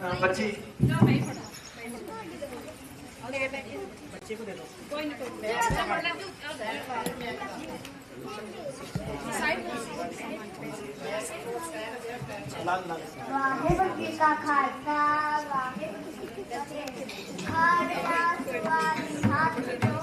ਅ, ਬੱਚੀ। ਲਾਲ ਲਾਲ ਵਾਹਿਗੁਰੂ ਜੀ ਕਾ ਖਾਲਸਾ ਵਾਹਿਗੁਰੂ ਜੀ ਕੀ ਫਤਿਹ। ਖਾਲਸਾ ਸਵਾਰੀ ਹੱਥ ਜੋੜ ਕੇ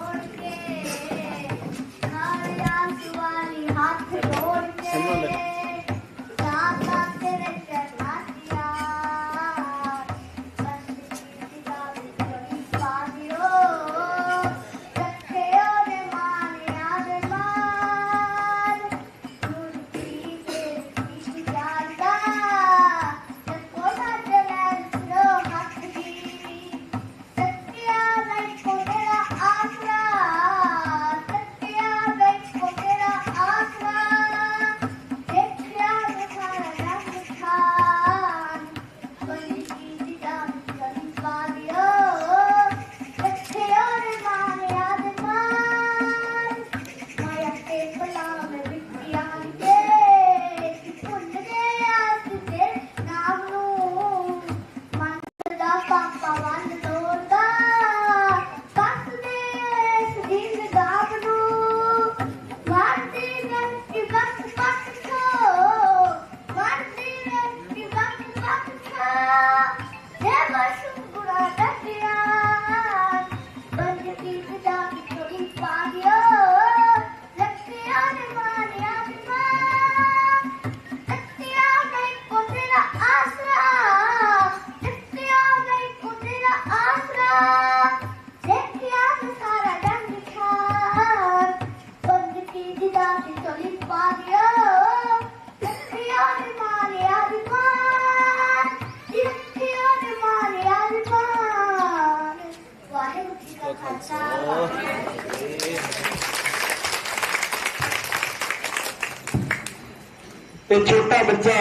ਇਹ ਛੋਟਾ ਬੱਚਾ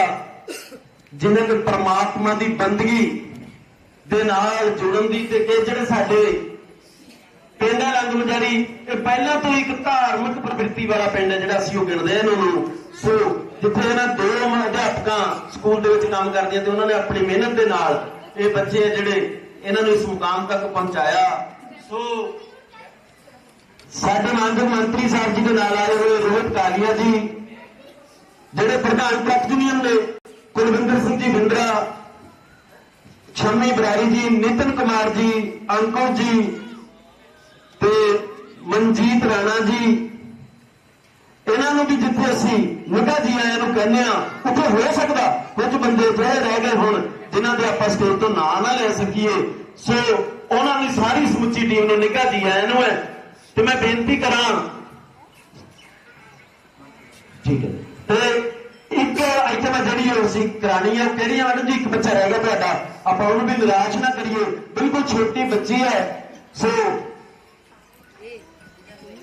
ਜਿਹਨੇ ਨੇ ਪ੍ਰਮਾਤਮਾ ਦੀ ਬੰਦਗੀ ਦੇ ਨਾਲ ਜੁੜਨ ਦੀ ਤੇ ਇਹ ਜਿਹੜੇ ਸਾਡੇ ਪਿੰਡ ਰੰਗ ਮਜਾਰੀ, ਇਹ ਪਹਿਲਾਂ ਤੋਂ ਇੱਕ ਧਾਰਮਿਕ ਪ੍ਰਵਿਰਤੀ ਵਾਲਾ ਪਿੰਡ ਹੈ ਜਿਹੜਾ ਅਸੀਂ ਉਹ ਗਿਣਦੇ ਇਹਨਾਂ ਨੂੰ। ਸੋ ਜਿੱਥੇ ਇਹਨਾਂ ਦੋ ਅਧਿਆਪਕਾਂ ਸਕੂਲ ਦੇ ਵਿੱਚ ਕੰਮ ਕਰਦੀਆਂ ਤੇ ਉਹਨਾਂ ਨੇ ਆਪਣੀ ਮਿਹਨਤ ਦੇ ਨਾਲ ਇਹ ਬੱਚੇ ਆ ਜਿਹੜੇ ਇਹਨਾਂ ਨੂੰ ਇਸ ਮੁਕਾਮ ਤੱਕ ਪਹੁੰਚਾਇਆ। ਸੋ ਸਾਡੇ ਮਾਨਯੋਗ ਮੰਤਰੀ ਸਾਹਿਬ ਜੀ ਦੇ ਨਾਲ ਆਏ ਹੋਏ ਰੋਹਿਤ ਕਾਲੀਆ ਜੀ ਜਿਹੜੇ ਪ੍ਰਧਾਨ ਟਰੱਕ ਯੂਨੀਅਨ ਨੇ ਕੁਲਵਿੰਦਰ ਸਿੰਘ ਜੀ ਬਿੰਦਰਾ, ਛੰਮੀ ਬਰਾਰੀ ਜੀ, ਨਿਤਨ ਕੁਮਾਰ ਜੀ ਅੰਕੁਰ ਜੀ ਤੇ ਮਨਜੀਤ ਰਾਣਾ ਜੀ, ਇਹਨਾਂ ਨੂੰ ਵੀ ਜਿੱਥੇ ਅਸੀਂ ਨਿੱਘਾ ਜੀ ਆਇਆਂ ਨੂੰ ਕਹਿੰਦੇ ਆ ਉੱਥੇ ਹੋ ਸਕਦਾ ਕੁਝ ਬੰਦੇ ਜਿਹੜੇ ਰਹਿ ਗਏ ਹੁਣ, ਜਿਨ੍ਹਾਂ ਦੇ ਆਪਾਂ ਸਟੇਜ ਤੋਂ ਨਾਂ ਨਾ ਲੈ ਸਕੀਏ। ਸੋ ਉਹਨਾਂ ਦੀ ਸਾਰੀ ਸਮੁੱਚੀ ਟੀਮ ਨੂੰ ਨਿੱਘਾ ਜੀ ਆਇਆਂ ਨੂੰ ਹੈ। ਤੇ ਮੈਂ ਬੇਨਤੀ ਕਰਾਂ ਠੀਕ ਹੈ। ਤੇ ਇੱਕ ਆਈਟਮ ਹੈ ਜਿਹੜੀ ਉਹ ਅਸੀਂ ਕਰਾਣੀ ਹੈ ਕਿਹੜੀ ਹੈ ਮੈਡਮ ਜੀ? ਇੱਕ ਬੱਚਾ ਰਹਿ ਗਿਆ ਤੁਹਾਡਾ। ਆਪਾਂ ਉਹਨੂੰ ਵੀ ਨਿਰਾਸ਼ ਨਾ ਕਰੀਏ। ਬਿਲਕੁਲ ਛੋਟੀ ਬੱਚੀ ਹੈ। ਸੋ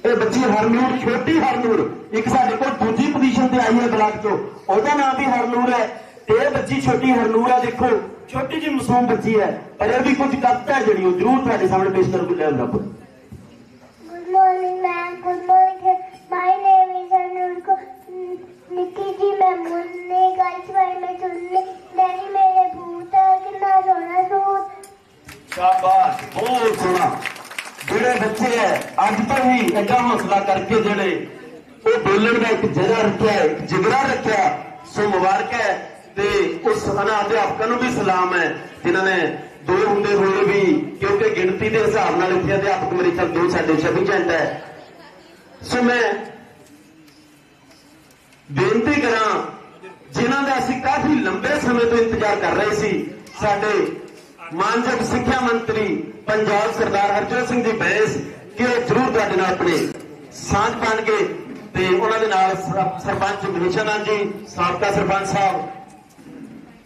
ਇਹ ਬੱਚੀ ਹਰਨੂਰ, ਛੋਟੀ ਹਰਨੂਰ। ਇੱਕ ਸਾਡੇ ਕੋਲ ਦੂਜੀ ਪੋਜੀਸ਼ਨ ਤੇ ਆਈ ਹੈ ਬਲਾਕ ਚੋਂ। ਉਹਦਾ ਨਾਮ ਵੀ ਹਰਨੂਰ ਹੈ। ਤੇ ਇਹ ਬੱਚੀ ਛੋਟੀ ਹਰਨੂਰ ਹੈ ਦੇਖੋ। ਛੋਟੀ ਜਿਹੀ ਮਾਸੂਮ ਬੱਚੀ ਹੈ। ਪਰ ਇਹ ਵੀ ਕੁਝ ਕਵਿਤਾ ਹੈ ਜਿਹੜੀ ਉਹ। ਜ਼ਰੂਰ ਤੁਹਾਡੇ ਸਾਹਮਣੇ ਪੇਸ਼ ਕਰੂਗੀ ਲੈ ਰੱਬ ਤੋਂ ਹੌਸਲਾ ਕਰਕੇ ਜਿਹੜੇ ਉਹ ਬੋਲਣ ਦਾ ਇੱਕ ਜਗ੍ਹਾ ਰੱਖਿਆ, ਇੱਕ ਜਿਗਰਾ ਰੱਖਿਆ, ਸੋ ਮੁਬਾਰਕ ਹੈ ਤੇ ਉਸ ਅਨਾ ਅਧਿਆਪਕਾਂ ਨੂੰ ਵੀ ਸਲਾਮ ਹੈ, ਜਿਨ੍ਹਾਂ ਨੇ ਦੋ ਹੁੰਦੇ ਹੋਏ ਵੀ, ਕਿਉਂਕਿ ਗਿਣਤੀ ਦੇ ਹਿਸਾਬ ਨਾਲ ਇੱਥੇ ਅਧਿਆਪਕ ਮੇਰੇ ਖਿਆਲ ਦੋ ਸਾਡੇ 26 ਹੈ। ਸੋ ਮੈਂ ਬੇਨਤੀ ਕਰਾਂ, ਜਿਨ੍ਹਾਂ ਦਾ ਅਸੀਂ ਕਾਫੀ ਲੰਬੇ ਸਮੇਂ ਤੋਂ ਇੰਤਜ਼ਾਰ ਕਰ ਰਹੇ ਸੀ, ਸਾਡੇ ਮਾਨਯੋਗ ਸਿੱਖਿਆ ਮੰਤਰੀ ਪੰਜਾਬ ਸਰਦਾਰ ਹਰਜੋਤ ਸਿੰਘ ਦੀ ਬੈਂਸ ਕਿ ਉਹ ਜ਼ਰੂਰ ਤੁਹਾਡੇ ਨਾਲ ਆਪਣੇ ਸਾਂਝ ਪਾਣਗੇ ਤੇ ਉਹਨਾਂ ਦੇ ਨਾਲ ਸਰਪੰਚ ਗ੍ਰਿਸ਼ਨਾਨ ਜੀ, ਸਾਬਕਾ ਸਰਪੰਚ ਸਾਹਿਬ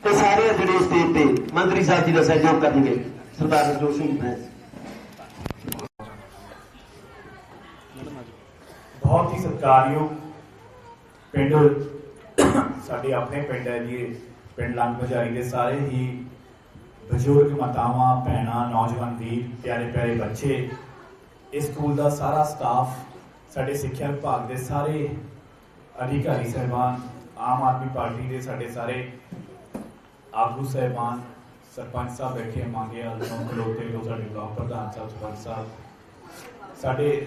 ਤੇ ਸਾਰੇ ਜਿਹੜੇ ਸਟੇਜ ਤੇ ਮੰਤਰੀ ਸਾਹਿਬ ਜੀ ਦਾ ਸਹਿਯੋਗ ਕਰਨਗੇ। ਸਰਦਾਰ ਹਰਜੋਤ ਸਿੰਘ ਜੀ। ਬਹੁਤ ਹੀ ਸਤਿਕਾਰਯੋਗ ਪਿੰਡ, ਸਾਡੇ ਆਪਣੇ ਪਿੰਡ ਹੈ ਜੀ ਪਿੰਡ ਲੰਗ ਬਜਾਰੀ ਦੇ ਸਾਰੇ ਹੀ ਬਜ਼ੁਰਗ ਮਾਤਾਵਾਂ, ਭੈਣਾਂ, ਨੌਜਵਾਨ, ਵੀਰ ਪਿਆਰੇ ਪਿਆਰੇ ਬੱਚੇ ਇਸ ਸਕੂਲ ਦਾ ਸਾਰਾ ਸਟਾਫ ਸਾਡੇ ਸਿੱਖਿਆ ਵਿਭਾਗ ਦੇ ਸਾਰੇ ਅਧਿਕਾਰੀ ਸਹਿਬਾਨ, ਆਮ ਆਦਮੀ ਪਾਰਟੀ ਦੇ ਸਾਡੇ ਸਾਰੇ ਆਗੂ ਸਹਿਬਾਨ, ਸਰਪੰਚ ਸਾਹਿਬ ਬੈਠੇ ਮੰਗੇ ਆ ਖਲੋਤੇ ਤੋਂ ਸਾਡੇ ਬਲਾਕ ਪ੍ਰਧਾਨ ਸਾਹਿਬ, ਸਰਪੰਚ ਸਾਹਿਬ। ਸਾਡੇ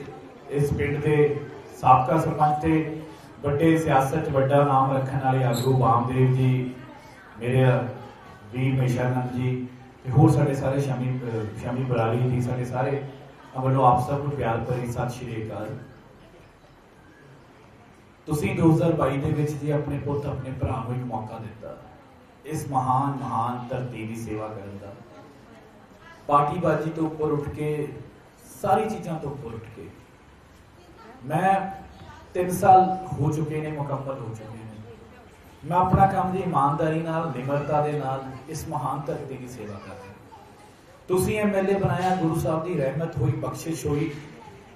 ਇਸ ਪਿੰਡ ਦੇ ਸਾਬਕਾ ਸਰਪੰਚ ਤੇ ਵੱਡੇ ਸਿਆਸਤ 'ਚ ਵੱਡਾ ਨਾਮ ਰੱਖਣ ਵਾਲੇ ਆਗੂ ਬਾਮਦੇਵ ਜੀ, ਮੇਰੇ ਵੀ ਮਿਸ਼ਾਨੰਦ ਜੀ ਤੇ ਹੋਰ ਸਾਡੇ ਸਾਰੇ ਸ਼ਾਮੀ ਸ਼ਾਮੀ ਬਰਾਲੀ ਜੀ, ਸਾਡੇ ਸਾਰੇ ਵੱਲੋਂ ਆਪ ਸਭ ਨੂੰ ਪਿਆਰ ਭਰੀ ਸਤਿ ਸ਼੍ਰੀ ਅਕਾਲ। ਤੁਸੀਂ 2022 ਦੇ ਵਿੱਚ ਜੀ ਆਪਣੇ ਪੁੱਤ ਆਪਣੇ ਭਰਾ ਨੂੰ ਇੱਕ ਮੌਕਾ ਦਿੱਤਾ, ਇਸ ਮਹਾਨ ਮਹਾਨ ਧਰਤੀ ਦੀ ਸੇਵਾ ਕਰਨ ਦਾ। ਪਾਰਟੀਬਾਜ਼ੀ ਤੋਂ ਉੱਪਰ ਉੱਠ ਕੇ, ਸਾਰੀ ਚੀਜ਼ਾਂ ਤੋਂ ਉੱਪਰ ਉੱਠ ਕੇ। ਮੈਂ 3 ਸਾਲ ਹੋ ਚੁੱਕੇ ਨੇ, ਮੁਕੰਮਲ ਹੋ ਚੁੱਕੇ ਨੇ। ਮੈਂ ਆਪਣਾ ਕੰਮ ਦੀ ਇਮਾਨਦਾਰੀ ਨਾਲ, ਨਿਮਰਤਾ ਦੇ ਨਾਲ ਇਸ ਮਹਾਨ ਧਰਤੀ ਦੀ ਸੇਵਾ ਕਰ ਰਿਹਾ। ਤੁਸੀਂ ਐਮਐਲਏ ਬਣਾਇਆ, ਗੁਰੂ ਸਾਹਿਬ ਦੀ ਰਹਿਮਤ ਹੋਈ, ਬਖਸ਼ਿਸ਼ ਹੋਈ।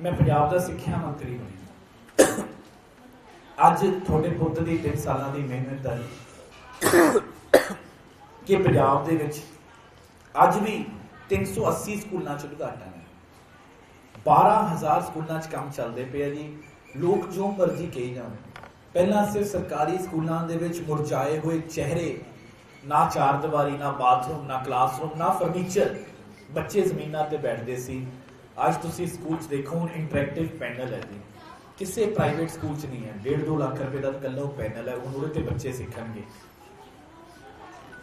ਮੈਂ ਪੰਜਾਬ ਦਾ ਸਿੱਖਿਆ ਮੰਤਰੀ ਬਣਿਆ ਅੱਜ ਤੁਹਾਡੇ ਪੁੱਤ ਦੀ 3 ਸਾਲਾਂ ਦੀ ਮਿਹਨਤ ਹੈ ਕਿ ਪੰਜਾਬ ਦੇ ਵਿੱਚ ਅੱਜ ਵੀ 380 ਸਕੂਲਾਂ ਚ ਉਦਘਾਟਨ ਹੈ। 12000 ਸਕੂਲਾਂ ਚ ਕੰਮ ਚੱਲਦੇ ਪਏ ਜੀ। ਲੋਕ ਜੋ ਮਰਜ਼ੀ ਕਹੀ ਜਾਣ। ਪਹਿਲਾਂ ਸਿਰਫ ਸਰਕਾਰੀ ਸਕੂਲਾਂ ਦੇ ਵਿੱਚ ਮੁਰਝਾਏ ਹੋਏ ਚਿਹਰੇ, ਨਾ ਚਾਰ ਦੀਵਾਰੀ, ਨਾ ਬਾਥਰੂਮ, ਨਾ ਕਲਾਸਰੂਮ, ਨਾ ਫਰਨੀਚਰ ਬੱਚੇ ਜ਼ਮੀਨਾਂ ਤੇ ਬੈਠਦੇ ਸੀ। ਅੱਜ ਤੁਸੀਂ ਸਕੂਲ 'ਚ ਦੇਖੋ, ਹੁਣ ਇੰਟਰੈਕਟਿਵ ਪੈਨਲ ਹੈ ਜੀ। ਕਿਸੇ ਪ੍ਰਾਈਵੇਟ ਸਕੂਲ 'ਚ ਨਹੀਂ ਹੈ। 1.5 ਲੱਖ ਰੁਪਏ ਦਾ ਤਾਂ ਉਹ ਪੈਨਲ ਹੈ, ਹੁਣ ਉਹਦੇ ਤੇ ਬੱਚੇ ਸਿੱਖਣਗੇ।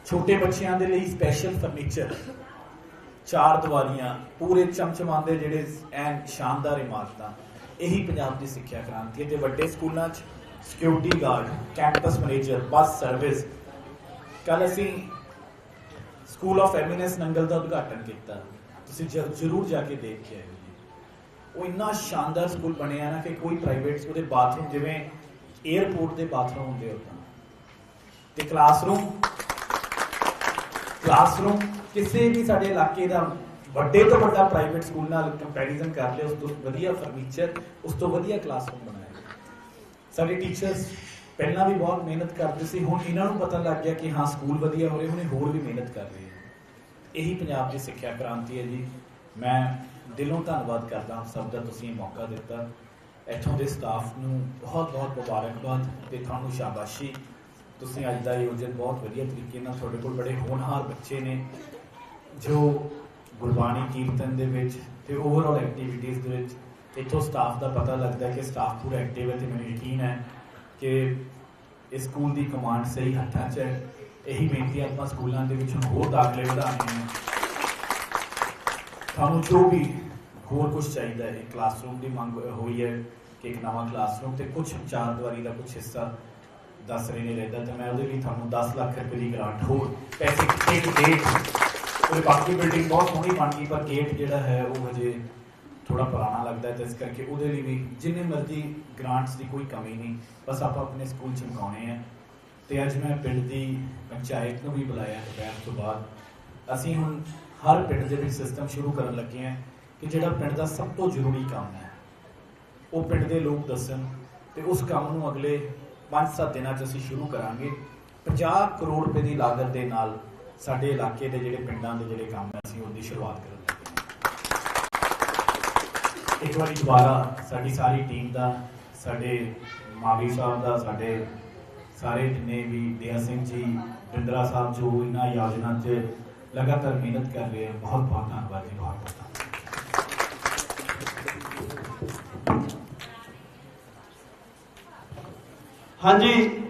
ਛੋਟੇ ਬੱਚਿਆਂ ਦੇ ਲਈ ਸਪੈਸ਼ਲ ਫਰਨੀਚਰ ਚਾਰ ਦੀਵਾਰੀਆਂ, ਪੂਰੇ ਚਮਚਮਾਉਂਦੇ ਜਿਹੜੇ ਐਨ ਸ਼ਾਨਦਾਰ ਇਮਾਰਤਾਂ। ਇਹੀ ਪੰਜਾਬ ਦੀ ਸਿੱਖਿਆ ਕ੍ਰਾਂਤੀ ਹੈ। ਤੇ ਵੱਡੇ ਸਕੂਲਾਂ 'ਚ security guard campus manager bus service ਕੱਲ ਅਸੀਂ ਸਕੂਲ ਆਫ ਐਮਿਨੈਂਸ ਨੰਗਲ ਦਾ ਉਦਘਾਟਨ ਕੀਤਾ। ਤੁਸੀਂ ਜ਼ਰੂਰ ਜਾ ਕੇ ਦੇਖ ਕੇ ਆਇਓ ਜੀ। ਉਹ ਇੰਨਾ ਸ਼ਾਨਦਾਰ ਸਕੂਲ ਬਣਿਆ ਨਾ ਕਿ ਕੋਈ ਪ੍ਰਾਈਵੇਟ ਉਹਦੇ ਬਾਥਰੂਮ ਜਿਵੇਂ 에ਅਰਪੋਰਟ ਦੇ ਬਾਥਰੂਮ ਹੁੰਦੇ ਉਦਾਂ। ਤੇ ਕਲਾਸਰੂਮ ਕਲਾਸਰੂਮ ਕਿਸੇ ਵੀ ਸਾਡੇ ਇਲਾਕੇ ਦਾ ਵੱਡੇ ਤੋਂ ਵੱਡਾ ਪ੍ਰਾਈਵੇਟ ਸਕੂਲ ਨਾਲ ਕੰਪੈਰੀਜ਼ਨ ਕਰ ਲਿਆ, ਉਸ ਤੋਂ ਵਧੀਆ ਫਰਨੀਚਰ ਉਸ ਤੋਂ ਵਧੀਆ ਕਲਾਸਰੂਮ ਬਣਾਇਆ। ਸਾਡੇ ਟੀਚਰਸ ਪਹਿਲਾਂ ਵੀ ਬਹੁਤ ਮਿਹਨਤ ਕਰਦੇ ਸੀ, ਹੁਣ ਇਹਨਾਂ ਨੂੰ ਪਤਾ ਲੱਗ ਗਿਆ ਕਿ ਹਾਂ, ਸਕੂਲ ਵਧੀਆ ਹੋ ਰਹੇ, ਹੁਣੇ ਹੋਰ ਵੀ ਮਿਹਨਤ ਕਰ ਰਹੇ ਇਹੀ ਪੰਜਾਬ ਦੀ ਸਿੱਖਿਆ ਕ੍ਰਾਂਤੀ ਹੈ ਜੀ। ਮੈਂ ਦਿਲੋਂ ਧੰਨਵਾਦ ਕਰਦਾ ਹਾਂ ਸਭ ਦਾ, ਤੁਸੀਂ ਮੌਕਾ ਦਿੱਤਾ। ਇੱਥੋਂ ਦੇ ਸਟਾਫ ਨੂੰ ਬਹੁਤ ਬਹੁਤ ਮੁਬਾਰਕਬਾਦ ਤੇ ਤੁਹਾਨੂੰ ਸ਼ਾਬਾਸ਼ੀ। ਤੁਸੀਂ ਅੱਜ ਦਾ ਆਯੋਜਨ ਬਹੁਤ ਵਧੀਆ ਤਰੀਕੇ ਨਾਲ ਤੁਹਾਡੇ ਕੋਲ ਬੜੇ ਹੋਣਹਾਰ ਬੱਚੇ ਨੇ, ਜੋ ਗੁਰਬਾਣੀ ਕੀਰਤਨ ਦੇ ਵਿੱਚ ਤੇ ਓਵਰਆਲ ਐਕਟੀਵਿਟੀਜ਼ ਦੇ ਵਿੱਚ ਇੱਥੋਂ ਸਟਾਫ ਦਾ ਪਤਾ ਲੱਗਦਾ ਕਿ ਸਟਾਫ ਪੂਰਾ ਐਕਟਿਵ ਹੈ ਤੇ ਮੈਨੂੰ ਯਕੀਨ ਹੈ ਕਿ ਇਸ ਸਕੂਲ ਦੀ ਕਮਾਂਡ ਸਹੀ ਹੱਥਾਂ 'ਚ ਹੈ। ਇਹੀ ਬੇਨਤੀ ਆਪਾਂ ਸਕੂਲਾਂ ਦੇ ਵਿੱਚ ਹੋਰ ਦਾਖਲੇ ਵਧਾਉਣੇ ਨੇ ਤੁਹਾਨੂੰ ਜੋ ਵੀ ਹੋਰ ਕੁਝ ਚਾਹੀਦਾ ਹੈ ਕਲਾਸਰੂਮ ਦੀ ਮੰਗ ਹੋਈ ਹੈ ਕਿ ਇੱਕ ਨਵਾਂ ਕਲਾਸਰੂਮ ਤੇ ਕੁਝ ਚਾਰ ਦੀਵਾਰੀ ਦਾ ਕੁਝ ਹਿੱਸਾ ਦੱਸ ਰਹੇ ਨੇ ਰਹਿੰਦਾ ਤਾਂ ਮੈਂ ਉਹਦੇ ਲਈ ਤੁਹਾਨੂੰ 10 ਲੱਖ ਰੁਪਏ ਦੀ ਗ੍ਰਾਂਟ ਹੋਰ ਪੈਸੇ ਕਿੱਥੇ ਡੇਟ ਉਹਦੇ ਬਾਕੀ ਬਿਲਡਿੰਗ ਬਹੁਤ ਸੋਹਣੀ ਬਣ ਗਈ, ਪਰ ਗੇਟ ਜਿਹੜਾ ਹੈ ਉਹ ਹਜੇ ਥੋੜਾ ਪੁਰਾਣਾ ਲੱਗਦਾ ਜਿਸ ਕਰਕੇ ਉਹਦੇ ਲਈ ਵੀ ਜਿੰਨੇ ਮਰਜ਼ੀ ਗ੍ਰਾਂਟਸ ਦੀ ਕੋਈ ਕਮੀ ਨਹੀਂ, ਬਸ ਆਪਾਂ ਆਪਣੇ ਸਕੂਲ ਚਮਕਾਉਣੇ ਆ। ਤੇ ਅੱਜ ਮੈਂ ਪਿੰਡ ਦੀ ਪੰਚਾਇਤ ਨੂੰ ਵੀ ਬੁਲਾਇਆ, ਦੁਪਹਿਰ ਤੋਂ ਬਾਅਦ। ਅਸੀਂ ਹੁਣ ਹਰ ਪਿੰਡ ਦੇ ਵਿੱਚ ਸਿਸਟਮ ਸ਼ੁਰੂ ਕਰਨ ਲੱਗੇ ਹਾਂ ਕਿ ਜਿਹੜਾ ਪਿੰਡ ਦਾ ਸਭ ਤੋਂ ਜ਼ਰੂਰੀ ਕੰਮ ਹੈ, ਉਹ ਪਿੰਡ ਦੇ ਲੋਕ ਦੱਸਣ। ਤੇ ਉਸ ਕੰਮ ਨੂੰ ਅਗਲੇ 5-7 ਦਿਨਾਂ 'ਚ ਅਸੀਂ ਸ਼ੁਰੂ ਕਰਾਂਗੇ। 50 ਕਰੋੜ ਰੁਪਏ ਦੀ ਲਾਗਤ ਦੇ ਨਾਲ ਸਾਡੇ ਇਲਾਕੇ ਦੇ ਜਿਹੜੇ ਪਿੰਡਾਂ ਦੇ ਜਿਹੜੇ ਕੰਮ ਹੈ, ਅਸੀਂ ਉਹਦੀ ਸ਼ੁਰੂਆਤ ਕਰਾਂਗੇ। ਇੱਕ ਵਾਰੀ ਦੁਬਾਰਾ ਸਾਡੀ ਸਾਰੀ ਟੀਮ ਦਾ, ਸਾਡੇ ਮਾਵੀ ਸਾਹਿਬ ਦਾ, ਸਾਡੇ ਸਾਰੇ ਜਿੰਨੇ ਵੀ ਦਿਆ ਸਿੰਘ ਜੀ, ਬਿੰਦਰਾ ਸਾਹਿਬ ਜੋ ਇਹਨਾਂ ਯੋਜਨਾ 'ਚ ਲਗਾਤਾਰ ਮਿਹਨਤ ਕਰ ਰਹੇ ਆ, ਬਹੁਤ ਬਹੁਤ ਧੰਨਵਾਦ ਜੀ, ਬਹੁਤ ਬਹੁਤ ਹਾਂਜੀ।